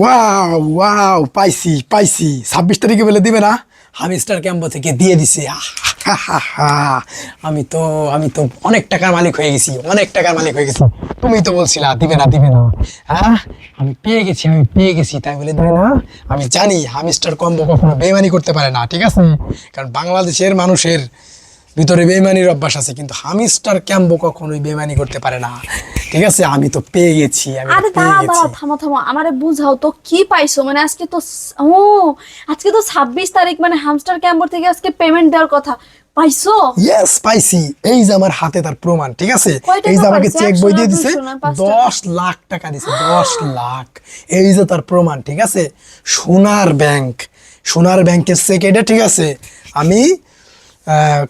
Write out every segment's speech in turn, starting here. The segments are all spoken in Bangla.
ওয়াও ওয়াও পাইছি পাইছি। ছাব্বিশ তারিখে বলে দিবে না? আমি স্টার ক্যাম্প থেকে দিয়ে দিছে। আমি তো আমি তো অনেক টাকার মালিক হয়ে গেছি, অনেক টাকার মালিক হয়ে গেছি। তুমি তো বলছিলা, দিবে না দিবে না। হ্যাঁ? আমি পেয়ে গেছি, আমি পেয়ে গেছি, তাই বলে দেবে না? আমি জানি, হামিস্টার কম্বো কখনো বেমানি করতে পারে না, ঠিক আছে? কারণ বাংলাদেশের মানুষের ভিতরে বেমানির অভ্যাস আছে, কিন্তু হামিস্টার ক্যাম্বো কখনোই বেমানি করতে পারে না। ঠিক আছে আমি তো পেয়ে গেছি আমি আরে থামো থামো আমারে বুঝাও তো কি পাইছো? মানে আজকে তো ও আজকে তো ছাব্বিশ তারিখ মানে হামস্টার ক্যাম্পর থেকে আজকে পেমেন্ট দেওয়ার কথা। পাইছো? ইয়েস পাইছি। এই যে আমার হাতে তার প্রমাণ ঠিক আছে? এই যে আমাকে চেক বই দিয়ে দিছে? দুশো না, পাঁচ টাকা? দশ লাখ টাকা দিছে দশ লাখ। এই যে তার প্রমাণ ঠিক আছে? সোনার ব্যাংক সোনার ব্যাংকের চেক এটা ঠিক আছে? আমি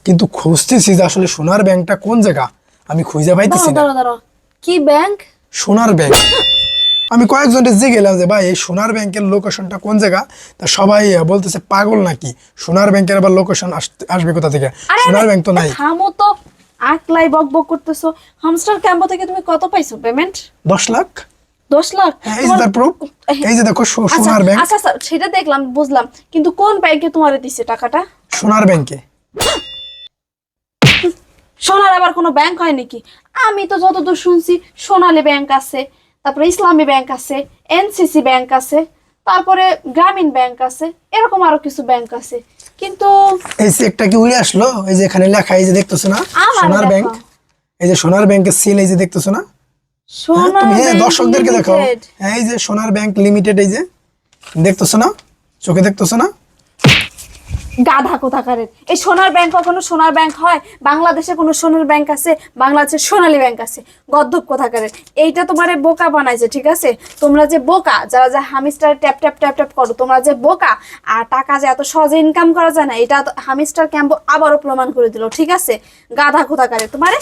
কিন্তু খুঁজতেছি যে আসলে সোনার ব্যাংকটা কোন জায়গা? আমি খুঁজে পাইতেছি না। কি ব্যাংক? সোনার ব্যাংক। আমি কয়েকজনকে যে গেলাম যে ভাই এই সোনার ব্যাংকের লোকেশনটা কোন জায়গা? তা সবাই বলতেছে পাগল নাকি? সোনার ব্যাংকের আবার লোকেশন আসবে কোথা থেকে? সোনার ব্যাংক তো নাই। থামো তো। আকলাই বক বক করতেছো। হামস্টার ক্যাম্প থেকে তুমি কত পাইছো পেমেন্ট দশ লাখ। দশ লাখ? হ্যাঁ, এই যে প্রুফ এই যে দেখো আচ্ছা, সোনার ব্যাংক। আচ্ছা আচ্ছা সেটা দেখলাম বুঝলাম। কিন্তু কোন ব্যাংকে তোমার দিছে টাকাটা? সোনার ব্যাংকে। সোনার আবার কোনো ব্যাংক হয় নাকি? আমি তো যতদূর শুনছি সোনালী ব্যাংক আছে তারপরে ইসলামী ব্যাংক আছে এনসিসি ব্যাংক আছে তারপরে গ্রামীণ ব্যাংক আছে এরকম আরও কিছু ব্যাংক আছে। কিন্তু এই চেকটা কি উড়ে আসলো? এই যে এখানে লেখা এই যে দেখতেছো না? সোনার ব্যাংক এই যে সোনার ব্যাংকের সিল এই যে দেখতেছো না? হ্যাঁ, তুমি হ্যাঁ দর্শকদেরকে দেখাও। হ্যাঁ এই যে সোনার ব্যাংক লিমিটেড এই যে দেখতেছো না? চোখে দেখতেছো না? গাধা কোথাকারের? এই সোনার ব্যাংক কখনো সোনার ব্যাংক হয়? বাংলাদেশে কোনো সোনার ব্যাংক আছে? বাংলাদেশে সোনালী ব্যাংক আছে। গদ্ধব কোথাকারের? এইটা তোমার বোকা বানাইছে, ঠিক আছে? তোমরা যে বোকা, যারা যে hamster tap tap tap tap করো, তোমরা যে বোকা, আর টাকা যে এত সহজে ইনকাম করা যায় না, এটা হামিস্টার ক্যাম্প আবারও প্রমাণ করে দিল, ঠিক আছে? গাধা কোথাকারের? তোমারে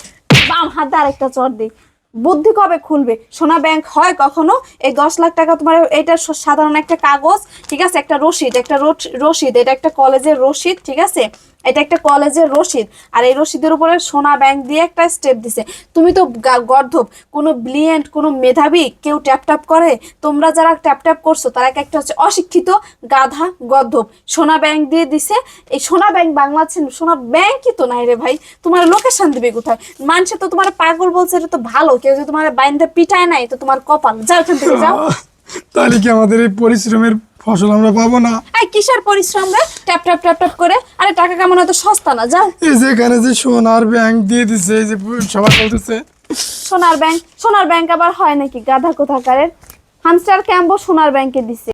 বাম হাত দিয়ে আরেকটা চর দিই। বুদ্ধি কবে খুলবে? সোনা ব্যাংক হয় কখনো? এই দশ লাখ টাকা তোমার, এটা সাধারণ একটা কাগজ, ঠিক আছে? একটা রসিদ একটা রসিদ, এটা একটা কলেজের রসিদ, ঠিক আছে? এটা একটা কলেজের রসিদ, আর এই রসিদের উপরে সোনা ব্যাংক দিয়ে একটা স্টেপ দিছে। তুমি তো গর্ধব, কোনো ব্লিয়েন্ট কোনো মেধাবী কেউ ট্যাপ ট্যাপ করে? তোমরা যারা ট্যাপ ট্যাপ করছ, তারা এক একটা হচ্ছে অশিক্ষিত, গাধা, গর্ধব? সোনা ব্যাংক দিয়ে দিছে। এই সোনা ব্যাংক বাংলাদেশে সোনা ব্যাংকই তো নাই রে ভাই। তোমার লোকেশন দিবে কোথায়? মানুষে তো তোমার পাগল বলছে, এটা তো ভালো। কেউ যদি তোমার বাইন্দা পিটায় নাই তো তোমার কপাল। যাও এখান থেকে যাও। তাহলে কি আমাদের এই পরিশ্রমের ফসল আমরা পাবো না? এই কিসের পরিশ্রম রে? ট্যাপ ট্যাপ ট্যাপ ট্যাপ করে। আরে টাকা কামানো তো সস্তা না যাও। এই যে এখানে যে সোনার ব্যাংক দিয়ে দিছে এই যে সবাই বলতেছে। সোনার ব্যাংক সোনার ব্যাংক আবার হয় নাকি? গাধা কোথাকারের? হামস্টার ক্যাম্পও সোনার ব্যাংকে দিছে।